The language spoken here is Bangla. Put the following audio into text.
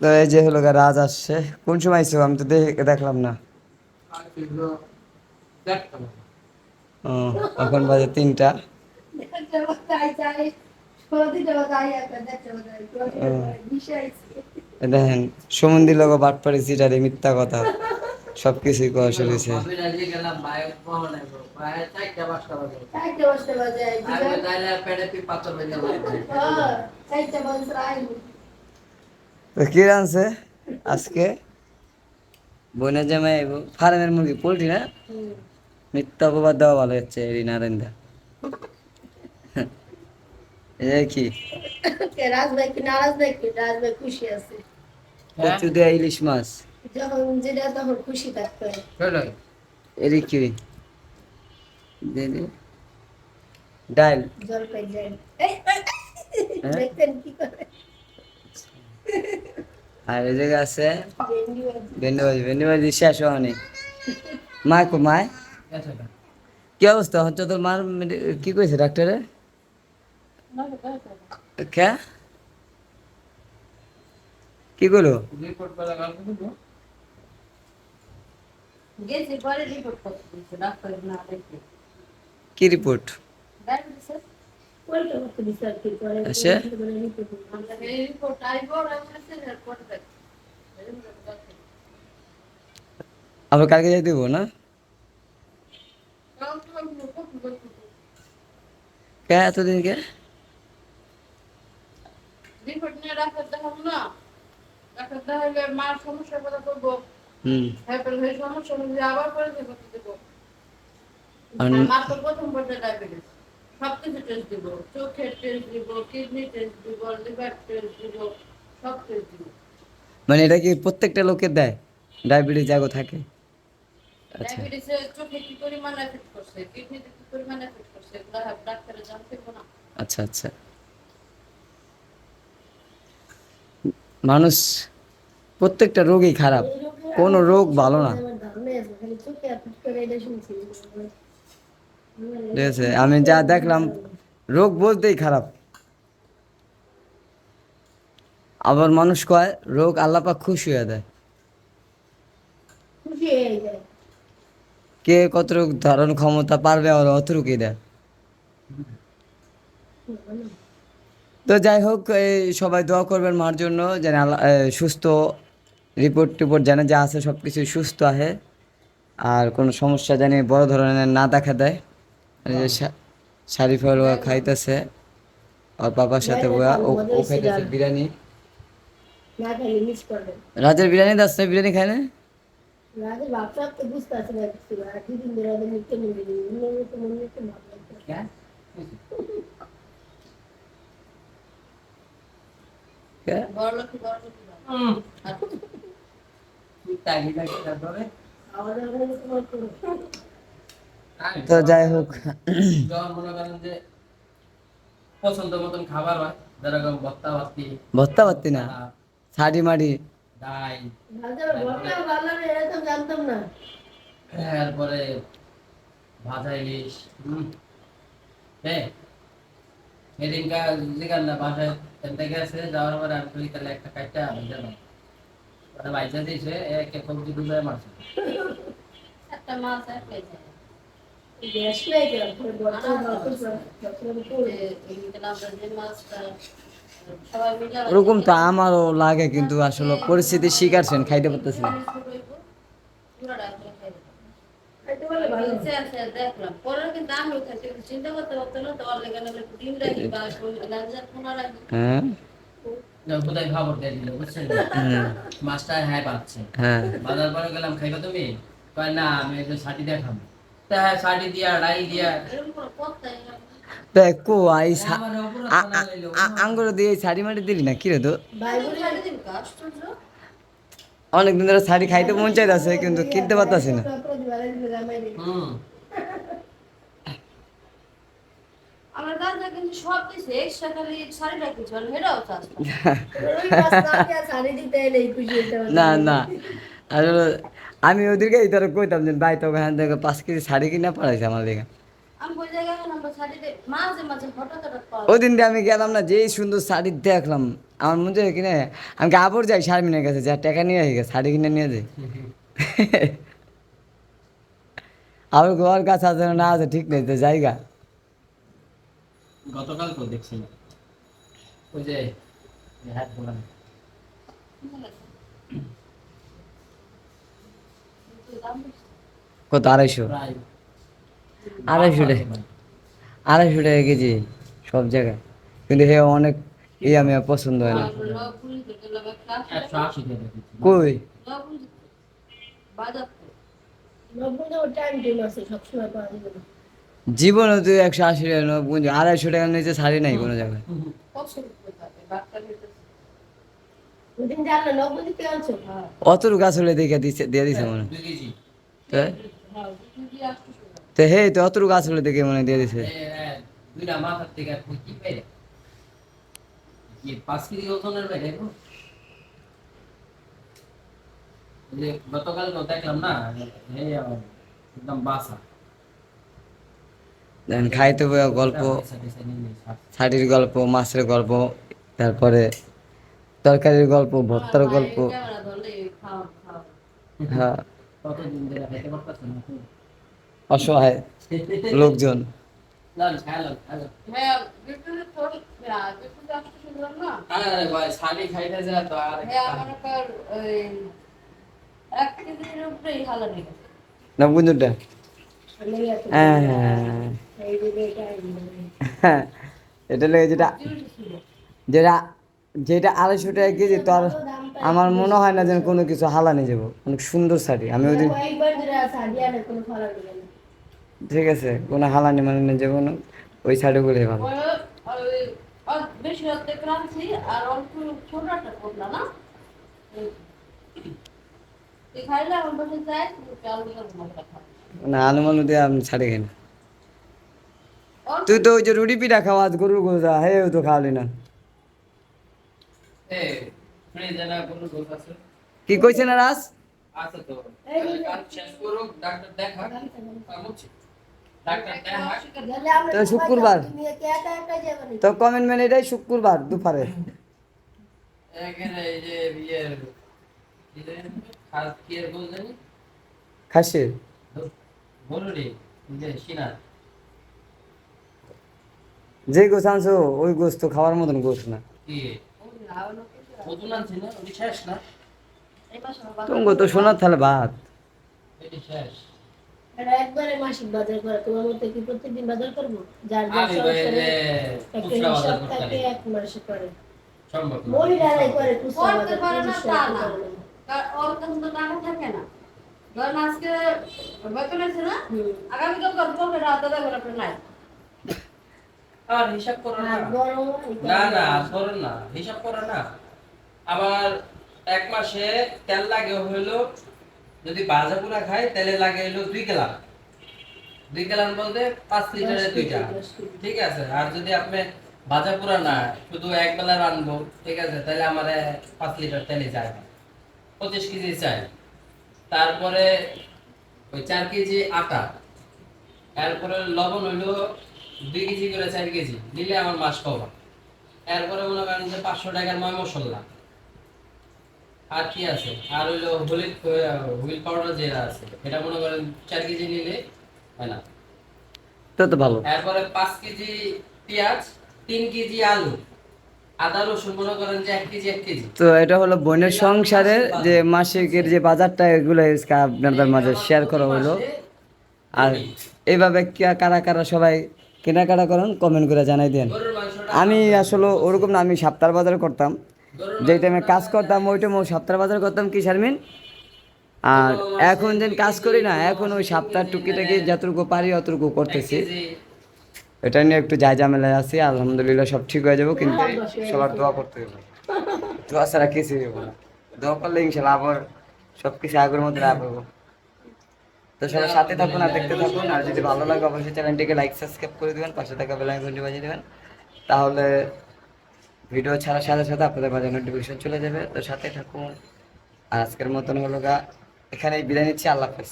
তো এই যে হলো রাজ আসছে। কোন সময় আইসো আমি তো দেখে দেখলাম না। এখন বাজে তিনটা। দেখেন সুমন্দি লোক বাট পারি সিটারে মিথ্যা কথা। সব কিছুই আইবো বাইরে বাজে কি রানছে আজকে। বোনের জামাই ফার্মের মুরগি পোলট্রি না? মিথ্যা অপবাদ দেওয়া ভালো হচ্ছে রিনা রেন্দা। কি? রাজভাই কি নারাজ নাকি রাজভাই খুশি আছে। কচু দেয়া ইলিশ মাছ। যখন যেটা তখন খুশি থাকতে। হয় এরি কি। ডাল। জলপাই যায় হ্যাঁ? দেখতেন কি করে? আর এই জায়গা আছে ভেন্ডি ভাজি। ভেন্ডি ভাজি শেষ হয়নি। মায় কো মায় কি অবস্থা? হচ্ছে তোর মার কি কইছে ডাক্তারে? কে? কি করল কি রিপোর্ট রিপোর্ট আমরা কালকে যাই দেবো না কে এতদিন কে সমস্যা আবার করে দেবো মার তো প্রথম পর্যায়ে ডায়াবেটিস সব কিছু টেস্ট দিব। চোখের টেস্ট দিব কিডনি টেস্ট দিব লিভার টেস্ট দিব সব টেস্ট দিব। মানে এটা কি প্রত্যেকটা লোকের দেয়? ডায়াবেটিস জাগো থাকে। আচ্ছা। ডায়াবেটিসে চোখে কি পরিমাণ এফেক্ট করছে? কিডনিতে কি পরিমাণ এফেক্ট করছে? এগুলো ডাক্তারে জানতে হবে না। আচ্ছা আচ্ছা। মানুষ প্রত্যেকটা রোগই খারাপ। কোনো রোগ ভালো না। ঠিক আছে আমি যা দেখলাম রোগ বলতেই খারাপ। আবার মানুষ কয় রোগ আল্লাপাক খুশি হয়ে দেয়। কে কতটুকু ধারণ ক্ষমতা পারবে আর অতটুকুই দেয়। তো যাই হোক এই সবাই দোয়া করবেন মার জন্য যেন সুস্থ রিপোর্ট টিপোর্ট যেন যা আছে সব কিছু সুস্থ আহে আর কোনো সমস্যা জানি বড় ধরনের না দেখা দেয়। শারিফার ও খাইতেছে আর পাপার সাথে ওয়া ও ও খাইতেছে বিরিয়ানি। রাতের বিরিয়ানি দাস বিরিয়ানি খায় না? রাজের ভাবটা তো বুঝতে পারছি না দুদিন ধরে ওদের মুখে মুখে মনে লাগছে কে? তো যাই হোক। যখন মনে করেন যে পছন্দ মতন খাবার হয় যেরকম ভত্তা ভাতি ভত্তা না শাড়ি মাড়ি। ডাই জানতাম না। ভাজা ইলিশ হ্যাঁ এদিনকা যেখান না বাসায় এনতে গেছে যাওয়ার পরে আমি বলি তাহলে একটা কাইটা ভেজে দিয়েছে এক এক সবজি মারছে। একটা মাছ ওরকম তো আমারও লাগে কিন্তু আসলে পরিস্থিতি শিকারছেন খাইতে পারতেছি না। হ্যাঁ। কোথায় খবর দিয়ে দিল বুঝছেন? হুম, মাছটা হ্যাঁ পাচ্ছে। হ্যাঁ। বাজার পরে গেলাম খাইবা তুমি? না আমি এই যে শাড়ি দেখাম তা হ্যাঁ শাড়ি দিয়া ডাই দিয়া। কো আই আঙ্গুর দিয়ে এই শাড়ি মাটি দিলি না কি রে তো? শাড়ি দিন অনেকদিন ধরে শাড়ি খাইতে মন চাইতেছে কিন্তু কিনতে পারতাছি না। আমার দাদা কিন্তু সব দিছে এক্সট্রা খালি শাড়িটা কিছু চাষ না না। আসলে আমি ওদেরকে এই ধরে কইতাম যে ভাই তোকে হ্যাঁ দেখে পাঁচ কেজি শাড়ি কিনা পাঠাইছে আমার দিকে আমি ওই জায়গায় গেলাম তো শাড়িতে মাঝে মাঝে হঠাৎ হঠাৎ পাওয়া ওই দিন দিয়ে আমি গেলাম না যেই সুন্দর শাড়ি দেখলাম আমার মনে হয় কিনে আমি আবার যাই শারমিনের কাছে যা টাকা নিয়ে আসি শাড়ি কিনে নিয়ে যাই। আমার ঘর কাছে আছে না আছে ঠিক নেই তো জায়গা গতকাল তো দেখছিলাম ওই যে কত, আড়াইশো? আড়াইশো আড়াইশো টাকা কেজি, সব জায়গায়। কিন্তু হে অনেক ই আমি পছন্দ হয় না। কই? জীবনে তুই একশো আশি টাকা নব্বই আড়াইশো টাকার নিচে ছাড়ি নাই কোনো জায়গায়। অতটুকু গাছ হলে দেখে দিচ্ছে দিয়ে দিছে মনে তো? হ্যাঁ, হে তো অতটুকু গাছ হলে দেখে মনে দিয়ে দিছে। এ, এ, দুইটা মাথার থেকে আর কি পেরে কি পাঁচ কেজি ওজনের বাইরে গো? এই যে গতকাল দেখলাম না একদম বাসা খাইতে বইয়া গল্প। শাড়ির গল্প মাছের গল্প তারপরে তরকারির গল্প ভর্তার গল্প। হ্যাঁ না তুমি? অসহায় লোকজন। হ্যাঁ, হ্যাঁ, না? আরে ভাই, শালি খাইতে যায় তো আর হ্যাঁ, কর, ওই এক কেজির উপরেই হালানি গেছে। না বুঝুনটা হ্যাঁ টাইম হ্যাঁ এটা লেগে যেটা যেটা যেটা আড়াইশো টাকা কেজি তো আর আমার মনে হয় না যেন কোনো কিছু হালানি যাব। অনেক সুন্দর শাড়ি। আমি ওই দিন না না ঠিক আছে কোনো হালানি মানে নিয়ে যাব না। ওই শাড়িগুলোই ভালো। না? আলু না। মালু দিয়ে আমি না তুই তো ওই যে রুটি পিঠা খাওয়া আজ গরুর গোজা হে ও তো খাওয়ালি না এ, ফ্রিজে না কোনো দোষ আছে? কি কইছে না রাস তো। কাজ শেষ করুক, ডাক্তার দেখা। তো শুক্রবার। তো কমেন্ট মেন এটাই শুক্রবার দুপুরে? খাসির। যে গোছ আনছো ওই গোছ তো খাওয়ার মতন গোছ না তুমি তো তাহলে ভাত একবারে মাসিক বাজার করে তোমার কি বাজার করব? যার যার সংসারে থাকে এক মাসে করে। না। মহিলারাই করে খুচরা বাজার না থাকে ধরেন আজকে বেতন আছে আগামীকাল করব সেটা আধা দেবেন নাই। আর হিসাব করো না। না না হিসাব করো না। আবার এক মাসে তেল লাগে যদি বাজা পুরা খাই তেলে লাগে দুই গ্লাস দুই গ্লাস বলতে পাঁচ লিটারের দুইটা। ঠিক আছে আর যদি আপনি ভাজা পুরা না শুধু এক বেলা রানবো ঠিক আছে তাহলে আমার পাঁচ লিটার তেলে যায়। পঁচিশ কেজি চাই। তারপরে ওই চার কেজি আটা। এরপরে লবণ হইল দুই কেজি করে চার কেজি নিলে আমার মাস পাবো এরপরে মনে করেন যে পাঁচশো টাকার ময় মশলা। আর কি আছে? আর হইল হলিদ হুইল পাউডার যেটা আছে এটা মনে করেন চার কেজি নিলে হয় না। তো তো ভালো। এরপরে পাঁচ কেজি পেঁয়াজ তিন কেজি আলু আদা রসুন মনে করেন যে এক কেজি এক কেজি। তো এটা হলো বোনের সংসারের যে মাসিকের যে বাজারটা এগুলো আপনাদের মাঝে শেয়ার করা হলো। আর এইভাবে কে- কারা কারা সবাই কেনাকাটা করেন কমেন্ট করে জানাই দেন। আমি আসলে ওরকম না, আমি সপ্তাহ বাজার করতাম। যে টাইমে কাজ করতাম, ওই টাইমে সপ্তাহ বাজার করতাম, কি শারমিন? আর এখন যেন কাজ করি না, এখন ওই সপ্তাহ টুকিটাকি যতটুকু পারি অতটুকু করতেছি। এটা নিয়ে একটু যাই ঝামেলায় আছি, আলহামদুলিল্লাহ সব ঠিক হয়ে যাব, কিন্তু সবার দোয়া করতে হবে। দোয়া ছাড়া না। দোয়া করলে ইনশাল্লাহ আবার সব কিছু আগের মধ্যে হব তো সবার সাথে থাকুন আর দেখতে থাকুন। আর যদি ভালো লাগে, অবশ্যই চ্যানেলটিকে লাইক সাবস্ক্রাইব করে দেবেন, পাশে থাকা বেলায় ঘন্টি বাজিয়ে দেবেন। তাহলে ভিডিও ছাড়ার সাথে সাথে আপনাদের মাঝে নোটিফিকেশন চলে যাবে। তো সাথে থাকুন। আর আজকের মতন হলো গা। এখানেই বিদায় নিচ্ছি। আল্লাহ হাফেজ।